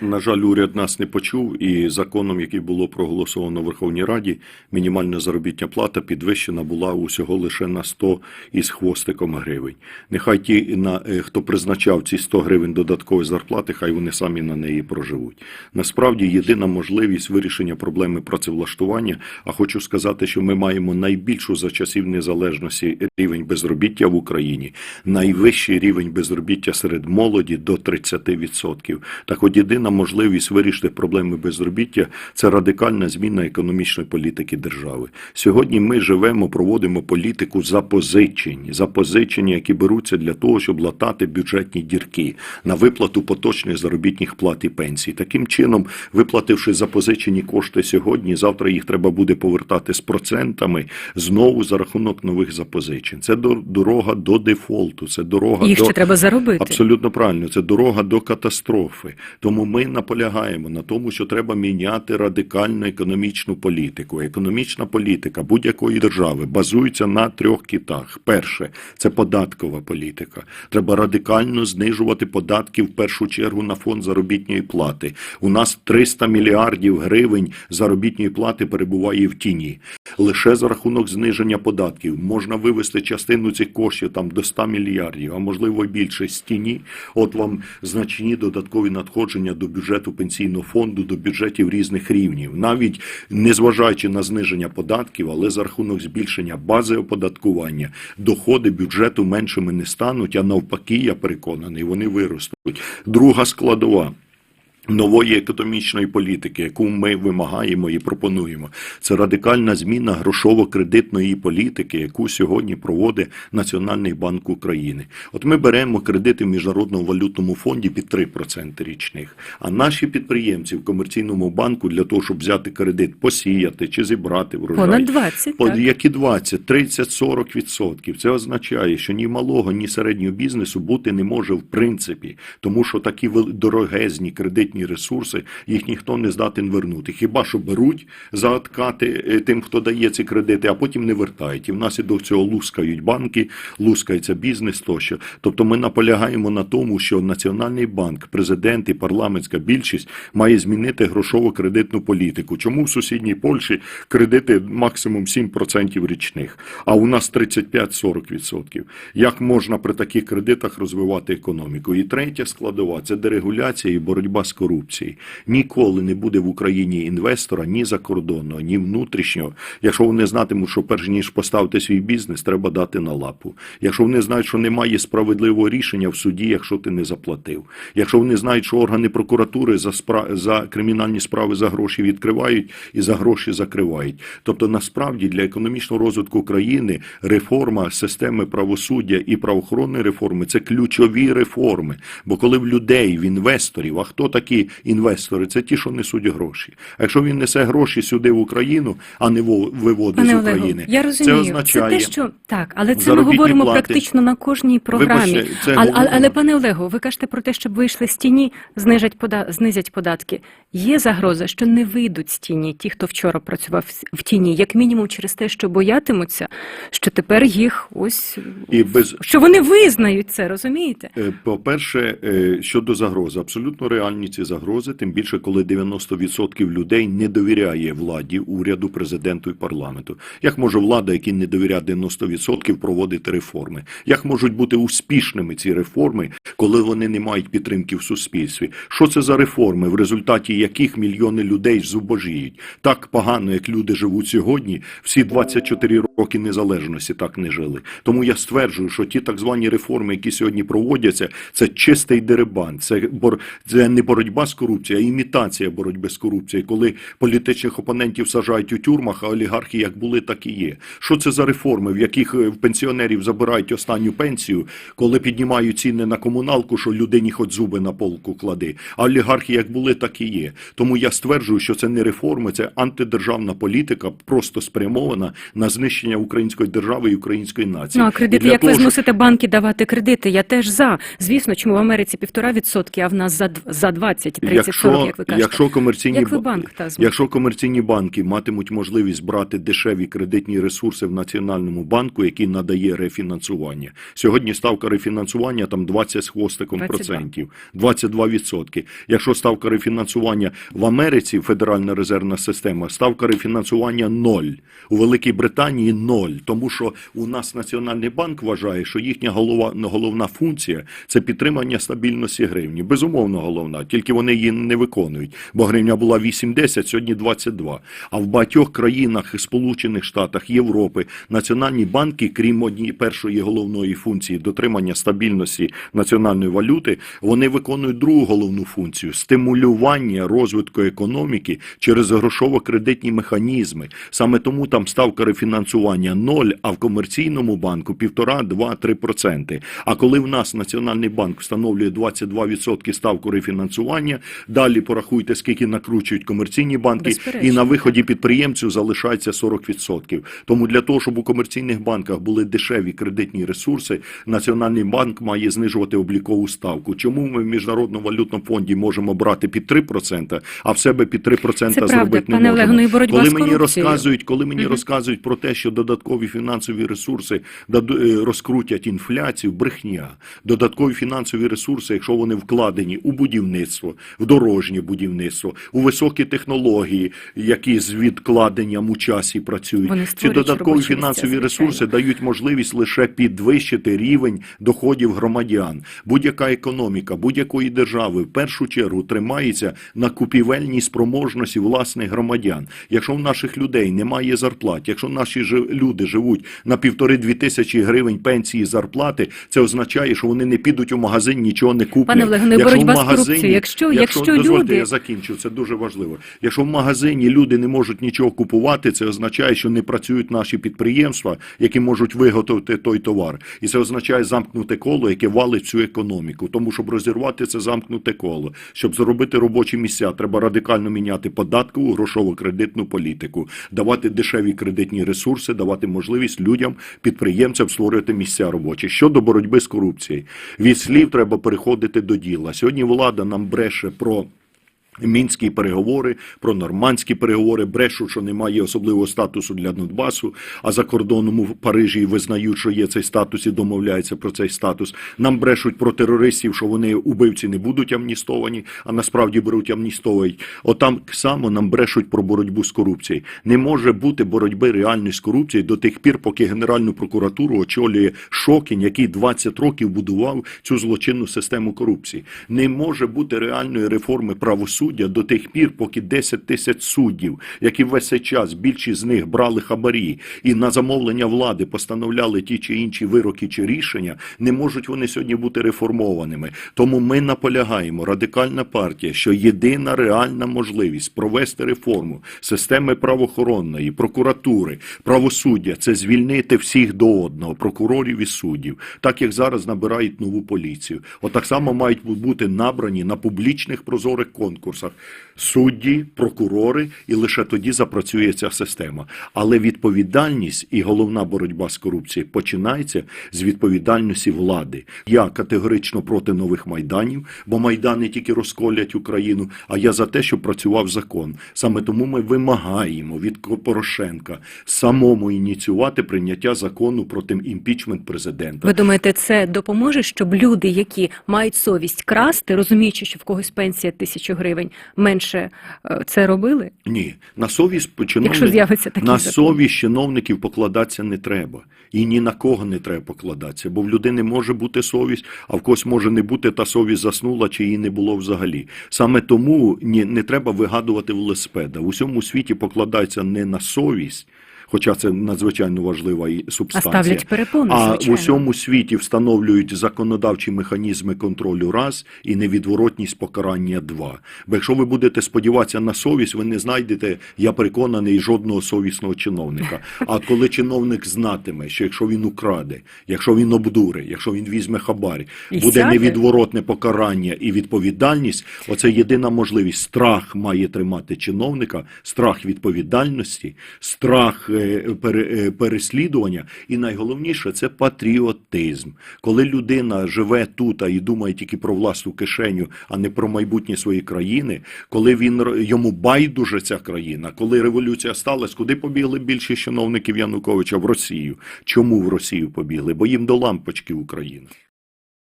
На жаль, уряд нас не почув, і законом, який було проголосовано в Верховній Раді, мінімальна заробітня плата підвищена була усього лише на 100 із хвостиком гривень. Нехай ті, на, е, хто призначав ці 100 гривень додаткової зарплати, хай вони самі на неї проживуть. Насправді, єдина можливість вирішення проблеми працевлаштування. А хочу сказати, що ми маємо найбільшу за часів незалежності рівень безробіття в Україні, найвищий рівень безробіття серед молоді до 30%. Так от єдина можливість вирішити проблеми безробіття це радикальна зміна економічної політики держави. Сьогодні ми живемо, проводимо політику запозичень, запозичення, які беруться для того, щоб латати бюджетні дірки на виплату поточних заробітних плат і пенсій. Таким чином, виплативши запозичені кошти сьогодні, завтра їх треба буде повертати з процентами знову за рахунок нових запозичень. Це дор- дорога до дефолту, це дорога Їх до ще треба заробити. Абсолютно правильно, це дорога до катастрофи. Тому ми наполягаємо на тому, що треба міняти радикальну економічну політику. Економічна політика будь-якої держави базується на трьох китах. Перше це податкова політика. Треба радикально знижувати податки в першу чергу на фонд заробітної плати. У нас 300 мільярдів гривень заробітної плати перебуває в тіні. Лише за рахунок зниження податків можна вивести частину цих коштів там до 100 мільярдів, а можливо більше з тіні. От вам значні додаткові надходження до бюджету пенсійного фонду, до бюджетів різних рівнів, навіть незважаючи на зниження податків, але за рахунок збільшення бази оподаткування, доходи бюджету меншими не стануть, а навпаки, я переконаний, вони виростуть. Друга складова. Нової економічної політики, яку ми вимагаємо і пропонуємо, це радикальна зміна грошово-кредитної політики, яку сьогодні проводить Національний банк України. От ми беремо кредити в міжнародному валютному фонді під 3% річних. А наші підприємці в комерційному банку для того, щоб взяти кредит, посіяти чи зібрати врожай, Понад 20, По- так. які 20, 30, 40 відсотків. Це означає, що ні малого, ні середнього бізнесу бути не може в принципі, тому що такі дорогезні кредитні ресурси їх ніхто не здатен вернути. Хіба що беруть за откати е, тим, хто дає ці кредити, а потім не вертають. І внаслідок цього лускають банки, лускається бізнес тощо. Тобто ми наполягаємо на тому, що Національний банк, президент і парламентська більшість має змінити грошово-кредитну політику. Чому в сусідній Польщі кредити максимум 7% річних, а у нас 35-40%? Як можна при таких кредитах розвивати економіку? І третя складова це дерегуляція і боротьба з корупцією. Ніколи не буде в Україні інвестора ні закордонного, ні внутрішнього. Якщо вони знатимуть, що перш ніж поставити свій бізнес, треба дати на лапу. Якщо вони знають, що немає справедливого рішення в суді, якщо ти не заплатив. Якщо вони знають, що органи прокуратури за спра... за кримінальні справи за гроші відкривають і за гроші закривають. Тобто, насправді для економічного розвитку країни реформа системи правосуддя і правоохоронної реформи це ключові реформи. Бо коли в людей, в інвесторів, а хто такі інвестори? Це ті, що несуть гроші. А якщо він несе гроші сюди в Україну, а не во- виводить Пане з Олегу, України, я розумію, це означає те, що так, але це ми говоримо плати. практично на кожній програмі. Вибачте, це але, але, але, пане Олегу, ви кажете про те, щоб вийшли з тіні, знижать пода... знизять податки. Є загроза, що не вийдуть з тіні ті, хто вчора працював в тіні, як мінімум через те, що боятимуться, що тепер їх ось І без що вони визнають це, розумієте? Е, По-перше, е, щодо загрози, абсолютно реальні ці загрози, тим більше, коли 90% людей не довіряє владі, уряду, президенту і парламенту. Як може влада, якій не довіряє 90%, проводити реформи? Як можуть бути успішними ці реформи, коли вони не мають підтримки в суспільстві? Що це за реформи, в результаті яких мільйони людей зубожіють? Так погано, як люди живуть сьогодні, всі 24 роки незалежності так не жили. Тому я стверджую, що ті так звані реформи, які сьогодні проводяться, це чистий дерибан, це бор... це не боротьба з корупцією, а імітація боротьби з корупцією, коли політичних опонентів сажають у тюрмах, а олігархи як були, так і є. Що це за реформи, в яких е, в пенсіонерів забирають останню пенсію, коли піднімають ціни на комуналку, що людині хоч зуби на полку клади, а олігархи як були, так і є. Немає. Тому я стверджую, що це не реформи, це антидержавна політика, просто спрямована на знищення української держави і української нації. Ну, а кредити, як того, ви змусите банки давати кредити, я теж за. Звісно, чому в Америці півтора відсотки, а в нас за, за 20, 30, 40, як ви кажете. якщо комерційні Як ви банк, та, якщо комерційні банки матимуть можливість брати дешеві кредитні ресурси в національному банку, який надає рефінансування. Сьогодні ставка рефінансування там 20 з хвостиком 22. процентів, 22 відсотки. Якщо ставка рефінансування в Америці, Федеральна резервна система, ставка рефінансування ноль. У Великій Британії ноль, тому що у нас Національний банк вважає, що їхня голова, головна функція це підтримання стабільності гривні. Безумовно, головна, тільки вони її не виконують. Бо гривня була 8-10, сьогодні 22. А в багатьох країнах Сполучених Штатах, Європи, національні банки, крім однієї першої головної функції дотримання стабільності національної валюти, вони виконують другу головну функцію стимулювання розвитку економіки через грошово-кредитні механізми. Саме тому там ставка рефінансування 0, а в комерційному банку 1,5, 2, 3%. А коли в нас Національний банк встановлює 22% ставку рефінансування, далі порахуйте, скільки накручують комерційні банки, Безперечно, і на виході підприємцю залишається 40%. Тому для того, щоб у комерційних банках були дешеві кредитні ресурси, Національний банк має знижувати облікову ставку. Чому ми в міжнародному валютному фонді можемо брати під 3%, а в себе під 3% Це правда, зробити не пане можемо? Олег, ну і боротьба коли з мені розказують, коли мені розказують про те, що додаткові фінансові ресурси е, розкрутять інфляцію, брехня. Додаткові фінансові ресурси, якщо вони вкладені у будівництво, в дорожнє будівництво, у високі технології, які з відкладенням у часі працюють. Вони Ці додаткові фінансові місця, ресурси дають можливість лише підвищити рівень доходів громадян. Будь-яка економіка будь-якої держави в першу чергу тримається на купівельній спроможності власних громадян. Якщо в наших людей немає зарплат, якщо наші люди живуть на півтори-дві тисячі гривень пенсії зарплати, це означає, що вони не підуть у магазин, нічого не куплять. Пане Олеже, ну, Якщо боротьба в з корупцією. Якщо- якщо дозвольте, люди- я закінчу, це дуже важливо. Якщо в магазині люди не можуть нічого купувати, це означає, що не працюють наші підприємства, які можуть виготовити той товар. І це означає замкнуте коло, яке валить всю економіку. Тому щоб розірвати це замкнуте коло, щоб зробити робочі місця, треба радикально міняти податкову грошово-кредитну політику, давати дешеві кредитні ресурси, давати можливість людям, підприємцям створювати місця робочі. Щодо боротьби з корупцією, від слів треба переходити до діла. Сьогодні влада нам бреше про. Мінські переговори про нормандські переговори брешуть, що немає особливого статусу для Донбасу, а за кордоном у Парижі визнають, що є цей статус і домовляються про цей статус. Нам брешуть про терористів, що вони убивці не будуть амністовані, а насправді беруть амністовують. Отам само нам брешуть про боротьбу з корупцією. Не може бути боротьби реальної з корупцією до тих пір, поки Генеральну прокуратуру очолює Шокін, який 20 років будував цю злочинну систему корупції. Не може бути реальної реформи правосуддя до тих пір, поки 10 тисяч суддів, які весь цей час більшість з них брали хабарі і на замовлення влади постановляли ті чи інші вироки чи рішення, не можуть вони сьогодні бути реформованими. Тому ми наполягаємо, радикальна партія, що єдина реальна можливість провести реформу системи правоохоронної, прокуратури, правосуддя це звільнити всіх до одного, прокурорів і суддів, так як зараз набирають нову поліцію. Отак само мають бути набрані на публічних прозорих конкурсах судді, прокурори, і лише тоді запрацює ця система. Але відповідальність і головна боротьба з корупцією починається з відповідальності влади. Я категорично проти нових майданів, бо майдани тільки розколять Україну. А я за те, щоб працював закон. Саме тому ми вимагаємо від Порошенка самому ініціювати прийняття закону проти імпічмент президента. Ви думаєте, це допоможе, щоб люди, які мають совість красти, розуміючи, що в когось пенсія тисячу гривень, менше е, це робили? Ні, на совість чиновників, на совість чиновників покладатися не треба. І ні на кого не треба покладатися, бо в людини може бути совість, а в когось може не бути, та совість заснула, чи її не було взагалі. Саме тому ні, не треба вигадувати велосипеда. В усьому світі покладається не на совість, хоча це надзвичайно важлива і А субстанція. ставлять перепони, А в звичайно. усьому світі встановлюють законодавчі механізми контролю раз і невідворотність покарання два. Бо якщо ви будете сподіватися на совість, ви не знайдете, я переконаний, жодного совісного чиновника. А коли чиновник знатиме, що якщо він украде, якщо він обдуре, якщо він візьме хабар, буде невідворотне покарання і відповідальність, оце єдина можливість. Страх має тримати чиновника, страх відповідальності, страх пере- е, переслідування, і найголовніше це патріотизм. Коли людина живе тут і думає тільки про власну кишеню, а не про майбутнє своєї країни, коли він йому байдуже ця країна, коли революція сталася, куди побігли більше чиновників Януковича в Росію? Чому в Росію побігли? Бо їм до лампочки Україна.